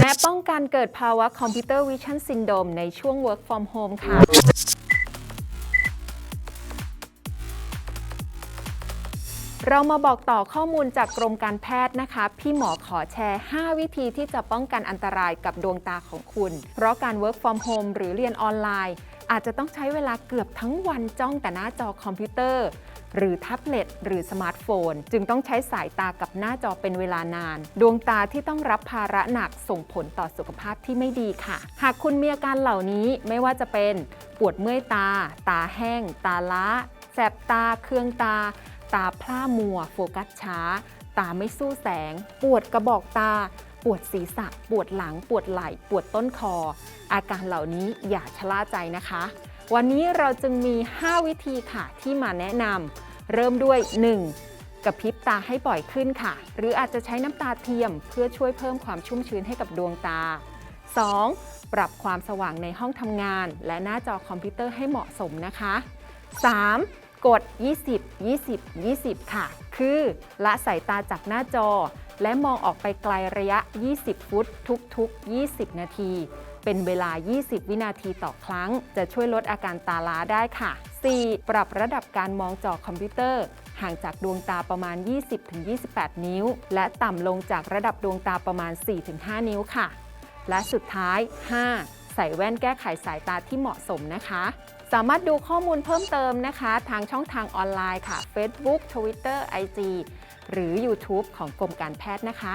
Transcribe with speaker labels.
Speaker 1: แนะป้องกันเกิดภาวะคอมพิวเตอร์วิชั่นซินโดมในช่วง work from home ค่ะ เรามาบอกต่อข้อมูลจากกรมการแพทย์นะคะ พี่หมอขอแชร์ 5 วิธีที่จะป้องกันอันตรายกับดวงตาของคุณ เพราะการ work from home หรือเรียนออนไลน์ อาจจะต้องใช้เวลาเกือบทั้งวันจ้องแต่หน้าจอคอมพิวเตอร์ หรือแท็บเล็ตหรือสมาร์ทโฟน จึงต้องใช้สายตากับหน้าจอเป็นเวลานาน ดวงตาที่ต้องรับภาระหนักส่งผลต่อสุขภาพที่ไม่ดีค่ะ หากคุณมีอาการเหล่านี้ไม่ว่าจะเป็นปวดเมื่อยตา ตาแห้ง ตาล้า แสบตา เคืองตา ตาพร่ามัว โฟกัสช้า ตาไม่สู้แสง ปวดกระบอกตา ปวดศีรษะ ปวดหลัง ปวดไหล่ ปวดต้นคอ อาการเหล่านี้อย่าชะล่าใจนะคะ วันนี้เราจึงมี 5 วิธีค่ะที่มาแนะนำเริ่มด้วย 1. กระพริบตาให้บ่อยขึ้นค่ะ หรืออาจจะใช้น้ำตาเทียม เพื่อช่วยเพิ่มความชุ่มชื้นให้กับดวงตา 2. ปรับความสว่างในห้องทำงาน และหน้าจอคอมพิวเตอร์ให้เหมาะสมนะคะ 3. กด 20 20 20 ค่ะ คือละสายตาจากหน้าจอ และมองออกไปไกลระยะ 20 ฟุต ทุกๆ 20 นาที เป็นเวลา 20 วินาทีต่อครั้ง จะช่วยลดอาการตาล้าได้ค่ะ 4. ปรับระดับการมองจอคอมพิวเตอร์ ห่างจากดวงตาประมาณ 20-28 นิ้ว และต่ำลงจากระดับดวงตาประมาณ 4-5 นิ้วค่ะ และสุดท้าย 5. ใส่แว่นแก้ไขสายตาที่เหมาะสมนะคะ สามารถดูข้อมูลเพิ่มเติมนะคะ ทางช่องทางออนไลน์ค่ะ Facebook Twitter IG หรือ YouTube ของกรมการแพทย์นะคะ